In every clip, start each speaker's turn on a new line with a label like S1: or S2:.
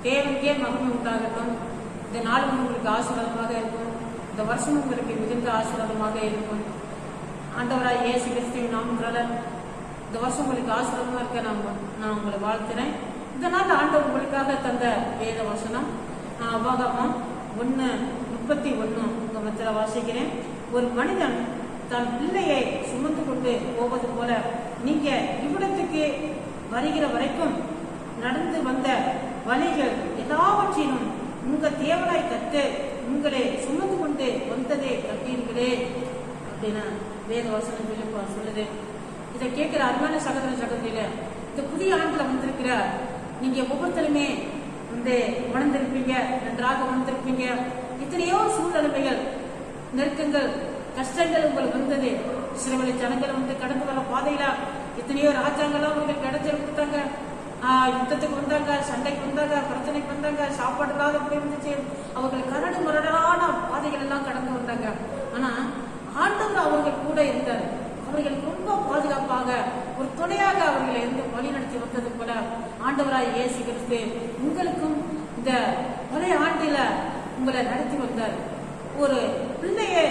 S1: உண்டாகட்டும் இந்த நாளும் உங்களுக்கு ஆசீர்வாதமாக இருக்கும். இந்த வருஷம் உங்களுக்கு மிகுந்த ஆசீர்வாதமாக இருக்கும். ஆண்டவராய் இயேசு கிறிஸ்துவின் நாமன்றால இந்த வருஷம் உங்களுக்கு ஆசீர்வாதமாக இருக்க நான் நான் உங்களை வாழ்த்துறேன். இந்த நாள் ஆண்டவர் உங்களுக்காக தந்த வேத வசனம். நான் அபாகமம் ஒன்று முப்பத்தி ஒன்று உங்கள் மத்தியில் வாசிக்கிறேன். ஒரு மனிதன் தன் பிள்ளையை சுமந்து கொண்டு போவது போல நீங்க இவ்விடத்துக்கு வருகிற வரைக்கும் நடந்து வந்த வழிகள் எல்லாவற்றிலும் உங்க தேவராய் கத்து உங்களை சுமந்து கொண்டு வந்ததே கட்டீர்களே அப்படின்னு வேத வசனம் சொல்லி சொல்லுது. இதை கேட்கிற அருமையான சகோதர சகோதரியில இந்த புதிய ஆண்டுல வந்திருக்கிற நீங்க ஒவ்வொருத்தருமே வந்து உணர்ந்திருப்பீங்க நன்றாக உணர்ந்திருப்பீங்க எத்தனையோ சூழ்நிலைமைகள் நெருக்கங்கள் கஷ்டங்கள் உங்களுக்கு வந்தது. சிறுவழி ஜனங்கள் வந்து கடந்து வர பாதையில எத்தனையோ ராஜாங்களும் உங்களுக்கு கிடைச்சி கொடுத்தாங்க. யுத்தத்துக்கு வந்தாங்க சண்டைக்கு வந்தாங்க பிரச்சனைக்கு வந்தாங்க சாப்பாடு இல்லாத போய் இருந்துச்சு. அவர்கள் கரடு முரடான பாதைகள் எல்லாம் கடந்து வந்தாங்க. ஆனா ஆண்டவர் அவர்கள் கூட இருந்தார். அவர்கள் ரொம்ப பாதுகாப்பாக ஒரு துணையாக அவர்களை இருந்து வழி நடத்தி வந்தது போல ஆண்டவராய் இயேசு கிறிஸ்து உங்களுக்கும் இந்த ஒரே ஆண்டில உங்களை நடத்தி வந்தார். ஒரு பிள்ளையை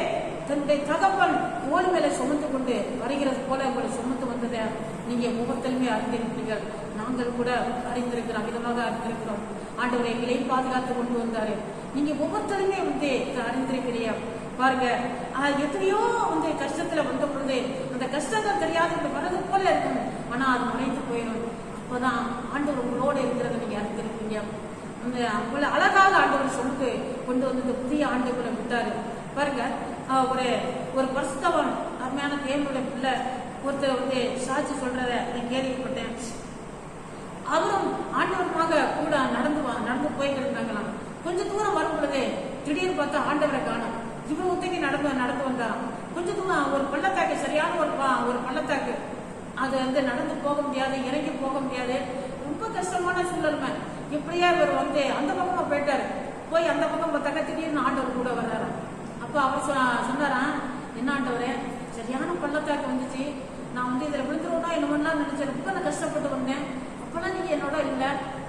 S1: தன்னுடைய தகப்பன் ஓல் மேலே சுமந்து கொண்டு வருகிறது போல உங்களை சுமந்து வந்ததை நீங்கள் ஒவ்வொருத்தருமே அறிந்திருக்கிறீர்கள் நாங்கள் கூட அறிந்திருக்கிறோம் விதமாக அறிந்திருக்கிறோம். ஆண்டவரை எங்களை பாதுகாத்து கொண்டு வந்தாரு. நீங்க ஒவ்வொருத்தருமே வந்து அறிந்திருக்கிறீங்க. பாருங்க எத்தனையோ வந்து கஷ்டத்துல வந்த பொழுது அந்த கஷ்டங்கள் தெரியாத இந்த மனது போல இருக்கும். ஆனா அது மறைந்து போயிடும் அப்பதான் ஆண்டவர் உங்களோட இருக்கிறத நீங்க அறிந்திருக்கீங்க அந்த உங்களை அழகாக ஆண்டவர் சொல்லிட்டு கொண்டு வந்து புதிய ஆண்டுகளை விட்டாரு. பாருங்க. ஒரு ஒரு பரிசுத்தவன் அருமையான தேவனுடைய பிள்ளை ஒருத்தர் வந்து சாட்சி சொல்றத நான் கேள்விப்பட்டேன். அவரும் ஆண்டவருமாக கூட நடந்து நடந்து போயிட்டு இருந்தாங்களாம் கொஞ்ச தூரம் வரும் பொழுது திடீர்னு பார்த்தா ஆண்டவரை காணும். இவர் ஒத்தைக்கு நடந்து நடந்து வந்தாராம். கொஞ்ச தூரம் ஒரு பள்ளத்தாக்கு சரியான ஒரு ஒரு பள்ளத்தாக்கு. அது வந்து நடந்து போக முடியாது இறங்கி போக முடியாது. ரொம்ப கஷ்டமான சூழல்மை இப்படியே இவர் வந்து அந்த பக்கமா போயிட்டாரு. போய் அந்த பக்கம் பார்த்தாக்க திடீர்னு ஆண்டவர் கூட வர்றாராம். அப்போ அவர் சொன்னாரா? சொன்னாராம் என்ன ஆண்டவரே? சரியான பள்ளத்தாக்கு வந்துச்சு. நான் வந்து இதில் விழுந்துருவோம்னா என்னமோலாம் நினைச்சேன் ரொம்ப நான் கஷ்டப்பட்டு வந்தேன். அப்பெல்லாம் நீங்க என்னோட இல்ல.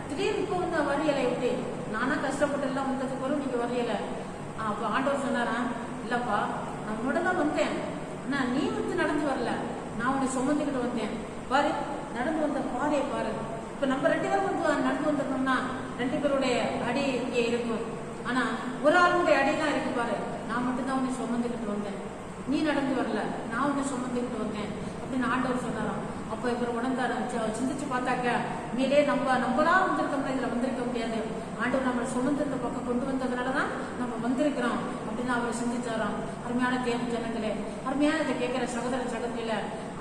S1: திடீர்னு இப்போ வந்து வரையலை எப்படி நானா கஷ்டப்பட்டு எல்லாம் வந்ததுக்கு வரும் நீங்க வரியல அப்போ ஆண்டவர் சொன்னாரா? இல்லப்பா நான் உன்னோட தான் வந்தேன். ஆனா நீ வந்து நடந்து வரல. நான் உன்னை சுமந்துக்கிட்டு வந்தேன். பாரு நடந்து வந்த பாதையை பாரு. இப்ப நம்ம ரெண்டு பேரும் வந்து நடந்து வந்திருந்தோம்னா ரெண்டு பேருடைய அடி இங்கே இருக்கும். ஆனா ஒரு ஆளுடைய அடி தான் இருக்கு பாரு. நான் மட்டும்தான் உன்னை சுமந்துக்கிட்டு வந்தேன் நீ நடந்து வரல. நான் உன்னை சுமந்துக்கிட்டு வந்தேன். அப்படின்னு ஆண்டவர் சொன்னாராம். அப்போ இவர் உணர்ந்தாரு சி- சிந்திச்சு பார்த்தாக்க மேலே நம்ம நம்மளா வந்திருக்கோம்ல இதுல வந்திருக்க முடியாது. ஆண்டவர் நம்மளை சுமந்து இந்த பக்கம் கொண்டு வந்ததுனால தான் நம்ம வந்திருக்கிறோம் அப்படின்னு அவர் சிந்திச்சாராம். அருமையான தேவ ஜனங்களே அருமையான இதை கேட்கிற சகோதர சகோதரியில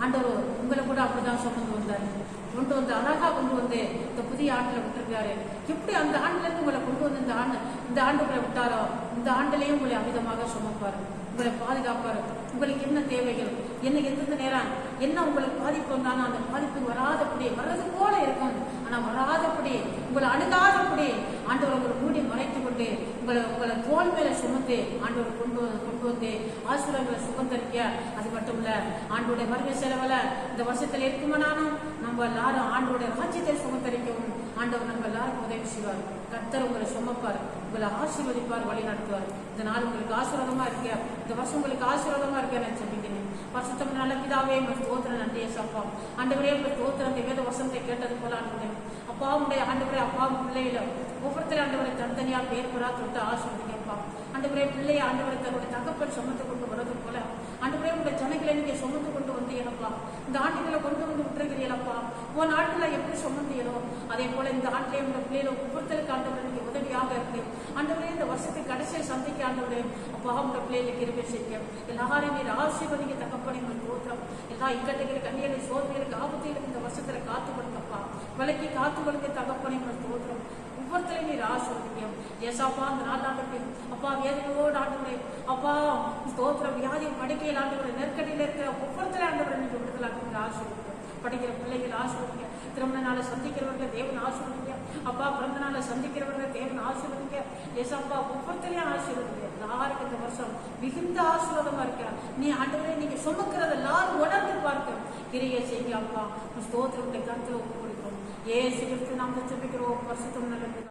S1: ஆண்டவர் உங்களை கூட அப்படிதான் சுமந்து வந்தாரு. கொண்டு வந்து அழகா கொண்டு வந்து இந்த புதிய ஆண்டில் விட்டுருக்காரு. எப்படி அந்த ஆண்டுல இருந்து உங்களை கொண்டு வந்து இந்த ஆண்டு இந்த ஆண்டுகளை விட்டாரோ இந்த ஆண்டுலயும் உங்களை அமிதமாக சுமப்பார். உங்களை பாதுகாப்பாரு. உங்களுக்கு என்ன தேவைகள்? என்ன எந்தெந்த நேரம் என்ன உங்களுக்கு பாதிப்பு வந்தாலும் அந்த பாதிப்பு வராதபடி வர்றது போல இருக்கும். ஆனா வராதபடி உங்களை அணுகாதபடி ஆண்டவர் உங்களை மூடி மறைத்து கொண்டு உங்களை உங்களை தோல் மேல சுமந்து ஆண்டவர் கொண்டு வந்து- கொண்டு வந்து ஆசீர்வாதங்களை சுமந்தரிக்க அது மட்டும் இல்ல ஆண்டோடைய வருகை செலவுல இந்த வருஷத்துல இருக்குமானாலும் நம்ம எல்லாரும் ஆண்டோடைய ராஜ்யத்தை சுமந்தரிக்கவும் ஆண்டவர் நம்ம எல்லாருக்கும் உதவி செய்வார். கர்த்தர் உங்களை சுமப்பார். உங்களை ஆசீர்வதிப்பார் வழி நடத்துவார் இந்த நாள் உங்களுக்கு ஆசீர்வாதமா இருக்க. இந்த வருஷம் உங்களுக்கு ஆசீர்வாதமா இருக்க நான் சொல்லிக்கிறேன் வருஷத்தம் நல்ல பிதாவே உங்கள் தோத்திர நன்றியை சப்பா. ஆண்டவரே உங்கள் தோத்திர இந்த வேத வசனத்தை கேட்டது போல ஆண்டவரே. அப்பா உடைய ஆண்டவரே அப்பா பிள்ளையில ஒவ்வொருத்தரும் ஆண்டவரை தனித்தனியா பேர் பெறா தொட்டு ஆசீர்வதிக்கப்பா ஆண்டவரே பிள்ளையை ஆண்டவரை தன்னுடைய தகப்பன் சமத்தை கொண்டு வரது போல ஆண்டவரே உங்க ஜனங்களை நீங்க சுமந்து கொண்டு வந்து எனப்பா இந்த ஆண்டுகளை கொண்டு வந்து விட்டுருக்கிறீங்களப்பா உன் ஆண்டுல எப்படி சுமந்தீங்களோ அதே போல இந்த ஆண்டிலே உங்க பிள்ளைகளை ஒவ்வொருத்தருக்கு ஆண்டவரை நீங்க உதவியாக இருக்கு. ஆண்டவரே இந்த வருஷத்துக்கு கடைசியை சந்திக்க ஆண்டவரே அப்பா உங்க பிள்ளைகளுக்கு இருப்பே செய்ய எல்லாரையும் நீர் ஆசீர்வதிங்க தகப்பனை உங்கள் தோற்றம் எல்லா இக்கட்டுகளுக்கு கண்ணியலை சோதனைகளுக்கு ஆபத்தைகளுக்கு இந்த வருஷத்துல காத்து கொடுங்கப்பா. விலைக்கு காத்து கொடுங்க தகப்பனை உங்கள் தோற்றம் ஒவ்வொருத்தரையும் நீர் ஆசீர்வதிங்க ஏசாப்பா அந்த நாட்டாண்டுக்கு அப்பா வேதனையோடு ஆண்டுகளை அப்பா ஸ்தோத்திரம் வியாதி படுக்கையில் ஆண்டுகளை நெருக்கடியில் இருக்கிற ஒவ்வொருத்தரையும் ஆண்டவரை விடுதல் விடுதலாக்கு ஆசீர்வதிங்க படிக்கிற பிள்ளைகள் ஆசீர்வதிங்க திருமண நாளை சந்திக்கிறவர்கள் தேவன் ஆசீர்வதிங்க அப்பா பிறந்த நாளை சந்திக்கிறவர்கள் தேவன் ஆசிரியங்க ஏசாப்பா ஒவ்வொருத்தரையும் ஆசீர்வதிங்க எல்லாருக்கும் இந்த வருஷம் மிகுந்த ஆசீர்வாதமா இருக்கிறார் நீ ஆண்டவரே நீங்க சுமக்கிறத எல்லாரும் உணர்ந்து பார்க்க. கிரியை செய்யுங்க அப்பா. ஸ்தோத்திரத்தை கருத்துல യേശുക്രിസ്തു ക്രിസ്തു നാമത്തെ ചെപ്പിക്കുറോ നൽകുക